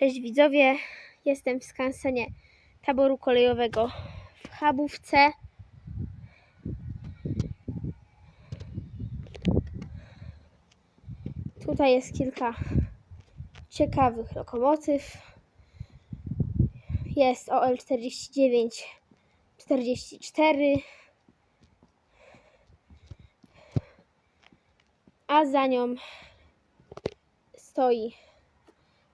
Cześć widzowie, jestem w skansenie taboru kolejowego w Chabówce. Tutaj jest kilka ciekawych lokomotyw. Jest OL 49 44 a za nią stoi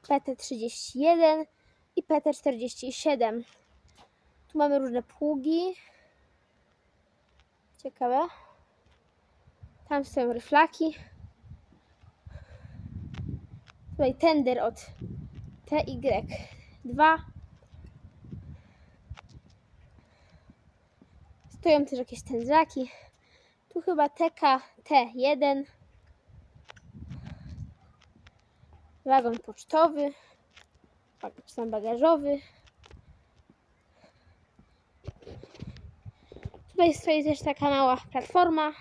PT31 i PT47. Tu mamy różne pługi. Ciekawe. Tam stoją ryflaki. Tutaj tender od TY2. Stoją też jakieś tędzaki. Tu chyba TKT1. Wagon pocztowy, tam bagażowy. Tutaj stoi też taka mała platforma.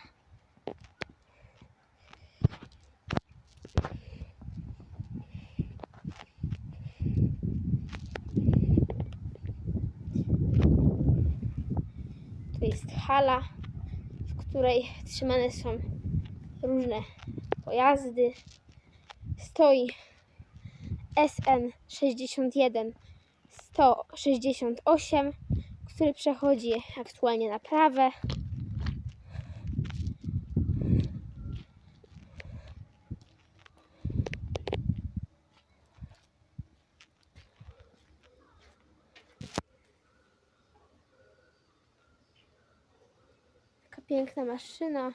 To jest hala, w której trzymane są różne pojazdy. Stoi SN 61 168, który przechodzi aktualnie naprawę. Taka piękna maszyna.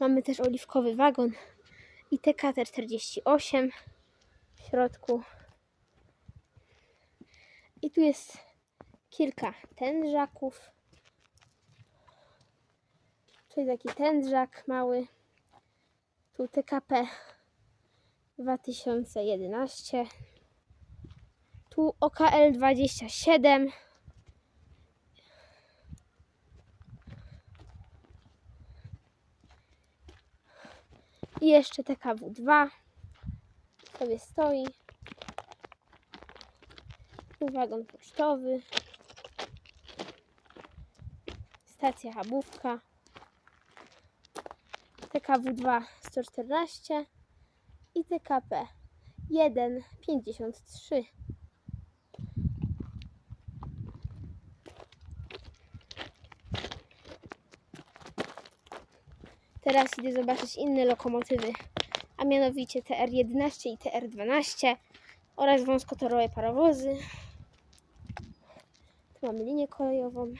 Mamy też oliwkowy wagon i TKT48 w środku. I tu jest kilka tędrzaków. Tu jest taki tędrzak mały. Tu TKP 2011. Tu OKL 27. I jeszcze TKW2 sobie stoi. Tu wagon pocztowy. Stacja Chabówka. TKW2 114 i TKP 153. Teraz idę zobaczyć inne lokomotywy, a mianowicie TR11 i TR12 oraz wąskotorowe parowozy. Tu mamy linię kolejową.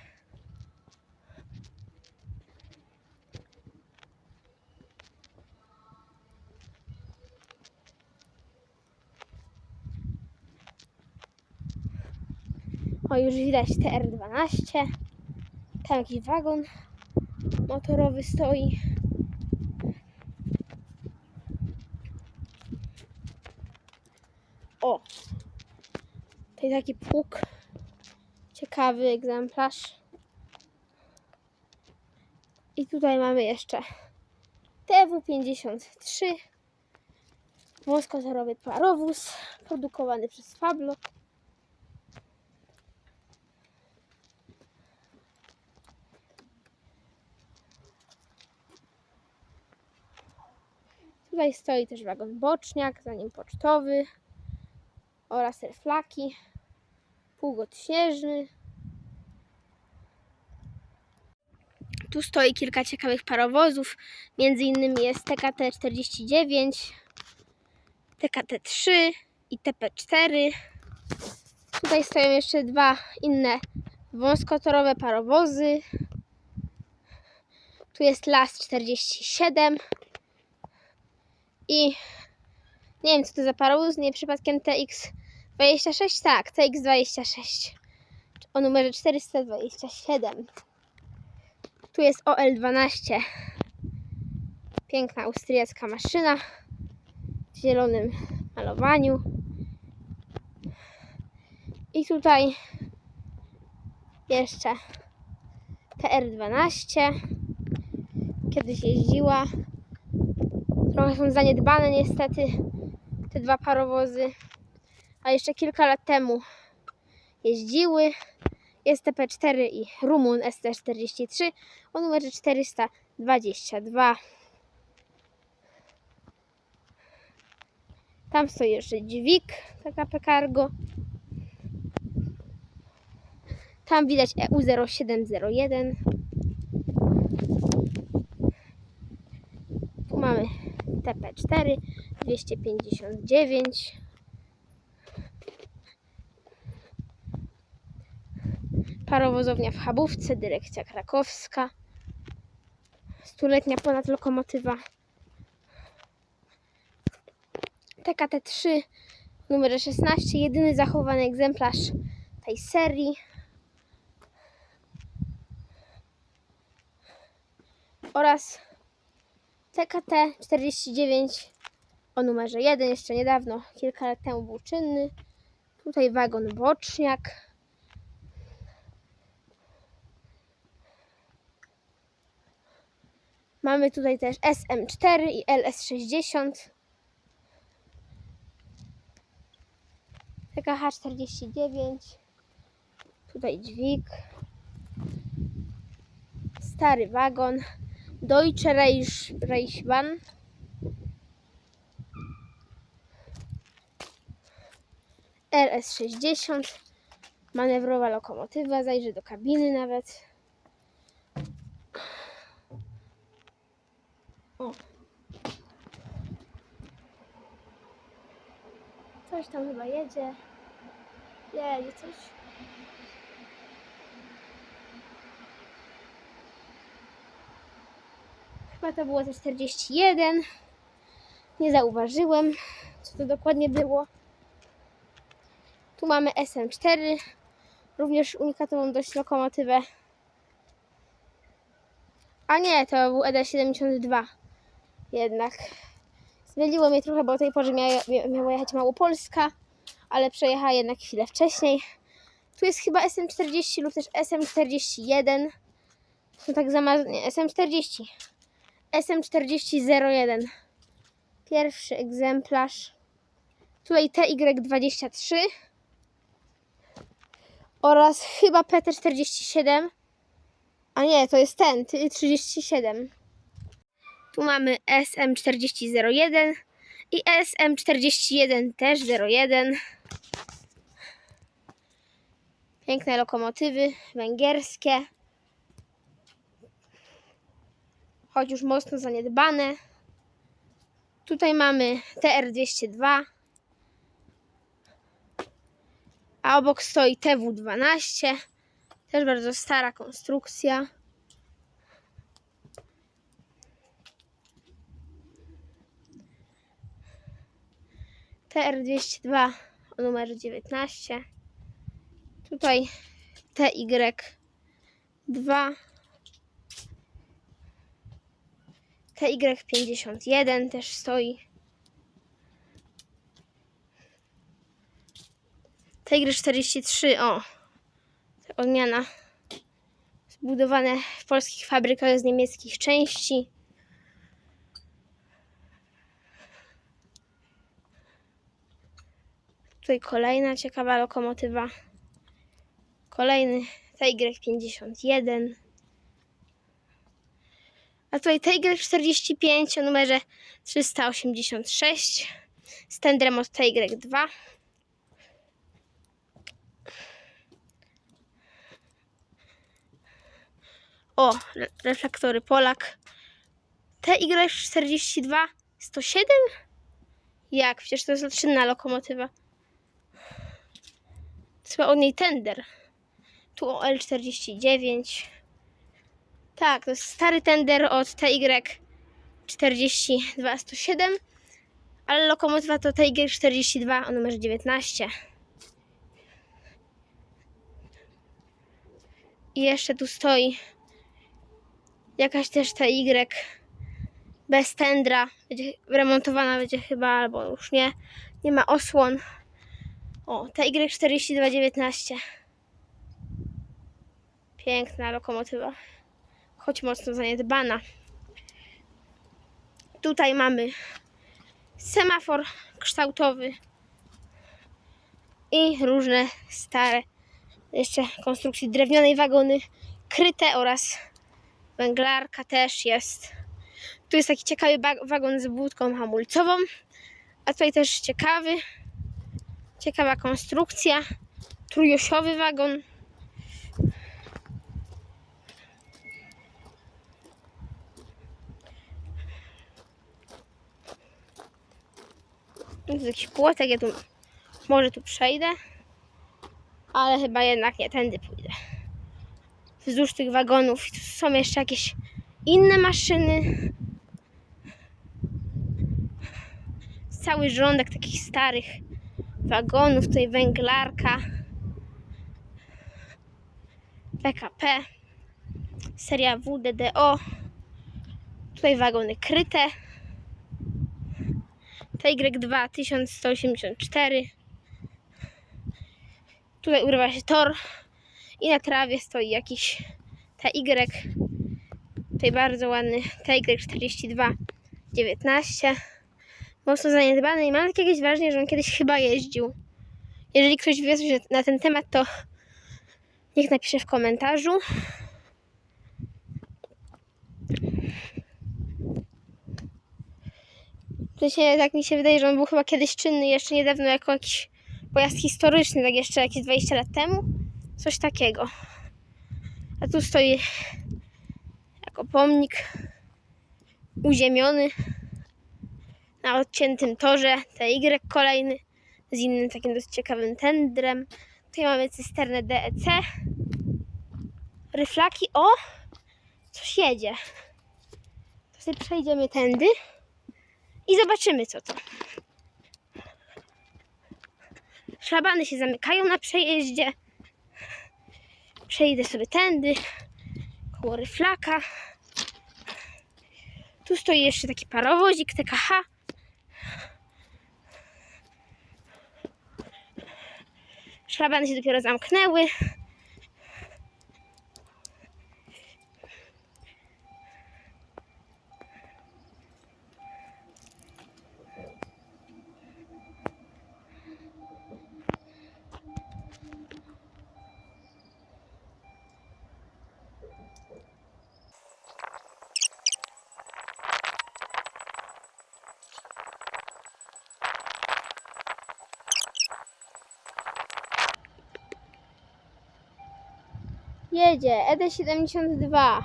O, już widać TR12. Tam jakiś wagon motorowy stoi. O! Tutaj taki pług. Ciekawy egzemplarz. I tutaj mamy jeszcze TW53. Wąskotorowy parowóz produkowany przez Fablo. Tutaj stoi też wagon boczniak, za nim pocztowy oraz reflaki, pługot śnieżny. Tu stoi kilka ciekawych parowozów, między innymi jest TKT-49, TKT-3 i TP-4. Tutaj stoją jeszcze dwa inne wąskotorowe parowozy. Tu jest LAS 47 i nie wiem co to za parowóz, nie przypadkiem TX26? Tak, TX26 o numerze 427. Tu jest OL12. Piękna austriacka maszyna w zielonym malowaniu. I tutaj jeszcze TR12. Kiedyś jeździła. Trochę są zaniedbane niestety, te dwa parowozy, a jeszcze kilka lat temu jeździły. Jest TP4 i Rumun ST43 o numerze 422. Tam stoi jeszcze dźwig PKP Cargo. Tam widać E EU0701. Tu mamy TP4 259. Parowozownia w Chabówce, dyrekcja krakowska. Stuletnia ponad lokomotywa. TKT3 numer 16, jedyny zachowany egzemplarz tej serii. Oraz TKT 49 o numerze 1, jeszcze niedawno, kilka lat temu był czynny. Tutaj wagon boczniak. Mamy tutaj też SM4 i LS60. TKH 49. Tutaj dźwig. Stary wagon. Deutsche Reich, Reichsbahn. LS60. Manewrowa lokomotywa. Zajrzę do kabiny nawet. O. Coś tam chyba jedzie. Jedzie coś. Chyba to było te 41. Nie zauważyłem, co to dokładnie było. Tu mamy SM4. Również unikatową dość lokomotywę. A nie, to był ED72. Jednak. Zmyliło mnie trochę, bo o tej porze miała, miała jechać Małopolska, ale przejechała jednak chwilę wcześniej. Tu jest chyba SM40 lub też SM41. Są tak zamazane. SM40. SM4001. Pierwszy egzemplarz. Tutaj TY23. Oraz chyba PT47. A nie, to jest ten, TY37. Tu mamy SM4001 i SM41 też 01. Piękne lokomotywy węgierskie. Choć już mocno zaniedbane. Tutaj mamy TR202. A obok stoi TW12. Też bardzo stara konstrukcja. TR202 o numerze 19. Tutaj TY2. TY51 też stoi. TY43, o, odmiana. Zbudowane w polskich fabrykach z niemieckich części. Tutaj kolejna ciekawa lokomotywa. Kolejny TY51. A tutaj TY45 o numerze 386 z tendrem od TY2. O, re- reflektory Polak. TY42 107? Jak? Przecież to jest latrzynna lokomotywa. Chyba od niej tender. Tu o L49. Tak, to jest stary tender od TY 42 107, ale lokomotywa to TY 42 o numerze 19. I jeszcze tu stoi jakaś też TY bez tendra. Będzie remontowana będzie chyba, albo już nie. Nie ma osłon. O, TY 4219. Piękna lokomotywa choć mocno zaniedbana. Tutaj mamy semafor kształtowy i różne stare jeszcze konstrukcji drewnianej wagony kryte oraz węglarka też jest. Tu jest taki ciekawy wagon z budką hamulcową, a tutaj też ciekawy, ciekawa konstrukcja, trójosiowy wagon. Tu jest jakiś płotek, ja tu może tu przejdę, ale chyba jednak nie, tędy pójdę. Wzdłuż tych wagonów. Tu są jeszcze jakieś inne maszyny. Cały rządek takich starych wagonów. Tutaj węglarka. PKP. Seria WDDO. Tutaj wagony kryte. TY2 1184. Tutaj urywa się tor i na trawie stoi jakiś TY. Tutaj bardzo ładny TY42 19. Mocno zaniedbany i mam takie jakieś wrażenie, że on kiedyś chyba jeździł. Jeżeli ktoś wie coś na ten temat, to niech napisze w komentarzu. Się, tak mi się wydaje, że on był chyba kiedyś czynny jeszcze niedawno jako jakiś pojazd historyczny, tak jeszcze jakieś 20 lat temu. Coś takiego. A tu stoi jako pomnik uziemiony na odciętym torze. TY kolejny z innym takim dosyć ciekawym tendrem. Tutaj mamy cysternę DEC. Ryflaki. O! Coś jedzie. To sobie przejdziemy tędy i zobaczymy co to. Szlabany się zamykają na przejeździe. Przejdę sobie tędy, koło ryflaka. Tu stoi jeszcze taki parowozik TKH. Szlabany się dopiero zamknęły. Jedzie E ED72.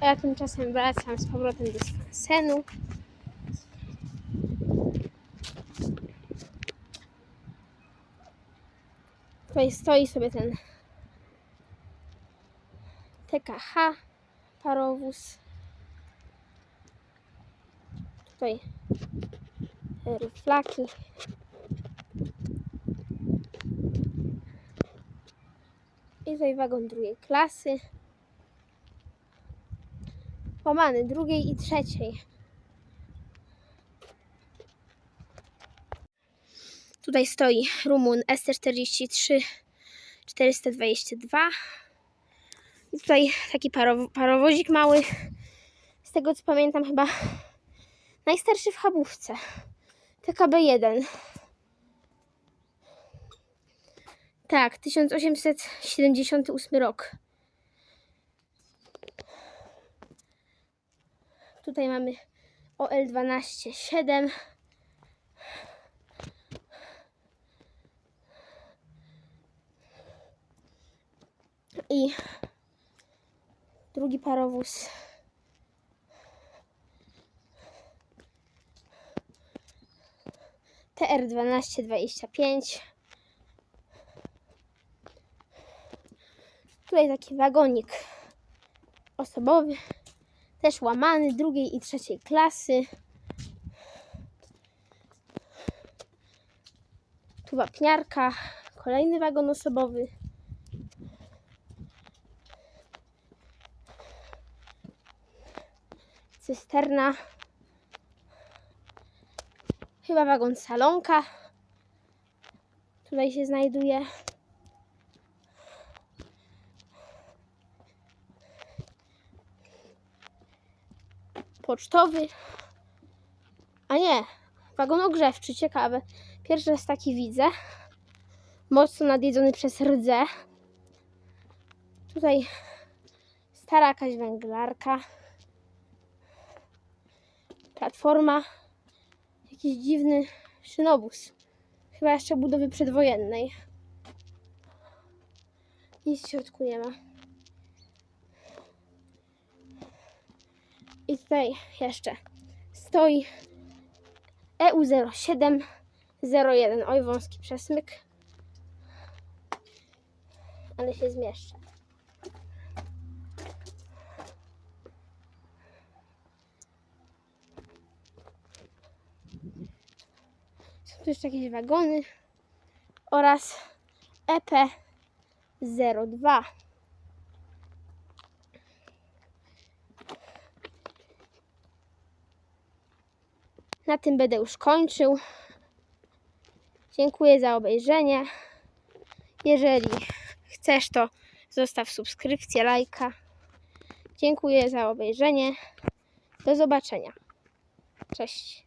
A ja tymczasem wracam z powrotem do skansenu. Tutaj stoi sobie ten TKH parowóz. Tutaj ryflaki. I tutaj wagon drugiej klasy. Łamany drugiej i trzeciej. Tutaj stoi Rumun ST43 422. I tutaj taki parow parowozik mały. Z tego co pamiętam chyba najstarszy w Chabówce. TKB1. Tak, 1878 rok. Tutaj mamy OL12 7. I drugi parowóz. TR 1225. Tutaj taki wagonik osobowy, też łamany drugiej i trzeciej klasy. Tu wapniarka, kolejny wagon osobowy. Cysterna. Chyba wagon salonka. Tutaj się znajduje. Pocztowy. A nie, wagon ogrzewczy, ciekawe. Pierwszy raz taki widzę. Mocno nadjedzony przez rdze. Tutaj stara jakaś węglarka. Platforma. Jakiś dziwny szynobus. Chyba jeszcze budowy przedwojennej. Nic w środku nie ma. I tutaj jeszcze stoi E EU0701. Oj, wąski przesmyk. Ale się zmieszcza. Tu jeszcze jakieś wagony oraz E EP02. Na tym będę już kończył. Dziękuję za obejrzenie. Jeżeli chcesz, to zostaw subskrypcję, lajka. Dziękuję za obejrzenie. Do zobaczenia. Cześć.